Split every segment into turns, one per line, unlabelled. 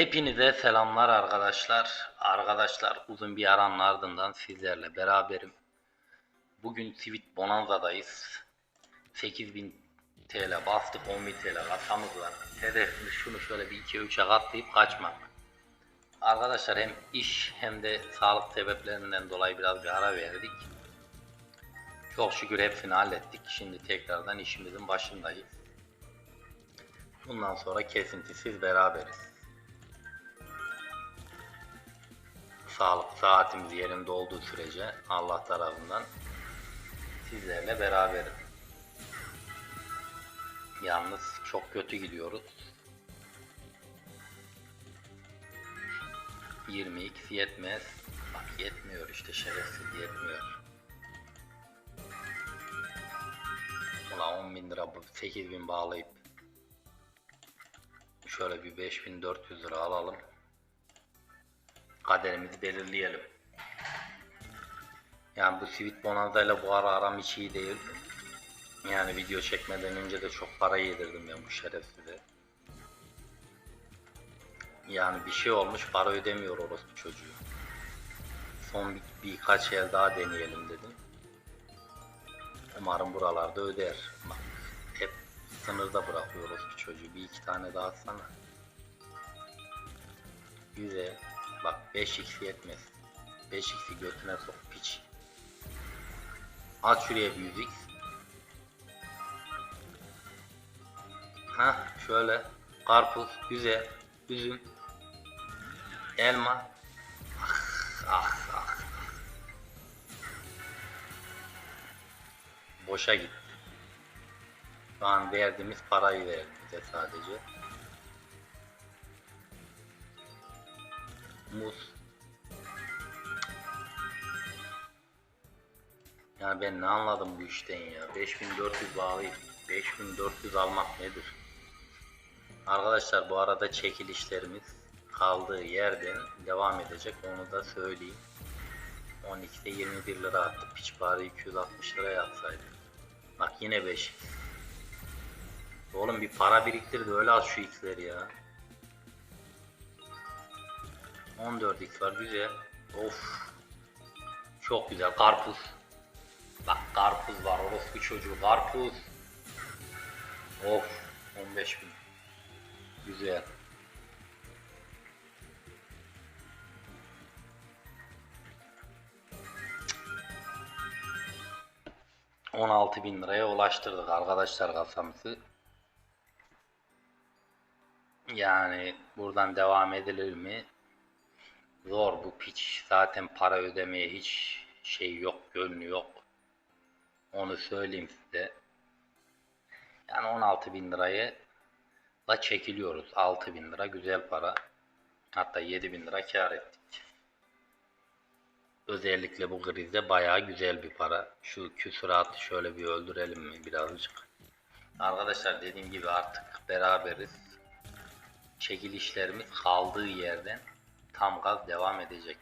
Hepinize selamlar arkadaşlar. Arkadaşlar uzun bir aranın ardından sizlerle beraberim. Bugün Sweet Bonanza'dayız. 8000 TL bastık 10.000 TL kasamız var. Hedefimiz şunu şöyle bir 2'ye 3'e katlayıp kaçmak. Arkadaşlar hem iş hem de sağlık sebeplerinden dolayı biraz bir ara verdik. Çok şükür hepsini hallettik. Şimdi tekrardan işimizin başındayız. Bundan sonra kesintisiz beraberiz. Sağlık saatimiz yerinde olduğu sürece Allah tarafından sizlerle beraberim. Yalnız çok kötü gidiyoruz. 20x yetmez. Bak yetmiyor işte şerefsiz yetmiyor. Ulan 10 bin lira 8 bin bağlayıp şöyle bir 5400 lira alalım. Kaderimizi belirleyelim. Yani bu Sweet Bonanza ile bu ara aram hiç iyi değil. Yani video çekmeden önce de çok para yedirdim ben bu şerefsize. Yani bir şey olmuş para ödemiyor orospu çocuğu. Son bir, birkaç el daha deneyelim dedim. Umarım buralarda öder. Bak, hep sınırda bırakıyor orospu çocuğu. Bir iki tane daha atsana. Güzel. Bak 5x yetmez. 5x'i götüne sok piç. At şuraya bir 100x. Ha şöyle karpuz güzel üzüm elma ah ah ah boşa gitti şu an verdiğimiz parayı verdi bize sadece muz ya ben ne anladım bu işten ya 5400 bağlayıp 5400 almak nedir Arkadaşlar bu arada çekilişlerimiz kaldığı yerden devam edecek onu da söyleyeyim. 12'de 21 lira attı. Piç bari 260 liraya atsaydı. Bak yine 5. Oğlum bir para biriktirdi öyle az şu x'leri ya. 14 x var güzel. Of. Çok güzel karpuz. Bak karpuz var orospu çocuğu karpuz. Of 15 bin. Güzel. On altı bin liraya ulaştırdık arkadaşlar kasamızı. Yani buradan devam edilir mi? Zor bu piç. Zaten para ödemeye hiç şey yok, gönlü yok. Onu söyleyeyim size. Yani 16 bin lirayı la çekiliyoruz. 6000 lira güzel para. Hatta 7000 lira kar ettik. Özellikle bu krizde bayağı güzel bir para. Şu küsuratı şöyle bir öldürelim mi birazcık. Arkadaşlar dediğim gibi artık beraberiz. Çekilişlerimiz kaldığı yerden tam gaz devam edecek.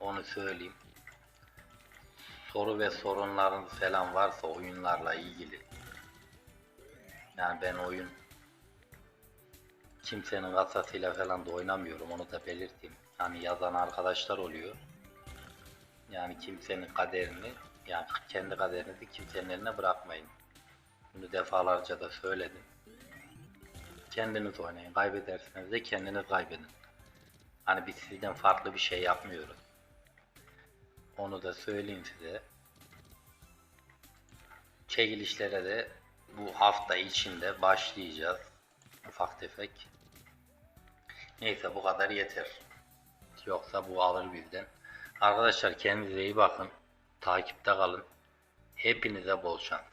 Onu söyleyeyim. Soru ve sorunlarınız falan varsa oyunlarla ilgili yani ben oyun kimsenin kasasıyla falan da oynamıyorum onu da belirteyim. Yani yazan arkadaşlar oluyor. Yani kimsenin kaderini yani kendi kaderinizi kimsenin eline bırakmayın. Bunu defalarca da söyledim. Kendiniz oynayın. Kaybederseniz de kendiniz kaybedin. Hani biz sizden farklı bir şey yapmıyoruz. Onu da söyleyeyim size. Çekilişlere de bu hafta içinde başlayacağız. Ufak tefek. Neyse bu kadar yeter. Yoksa bu alır bizden. Arkadaşlar kendinize iyi bakın. Takipte kalın. Hepinize bol şans.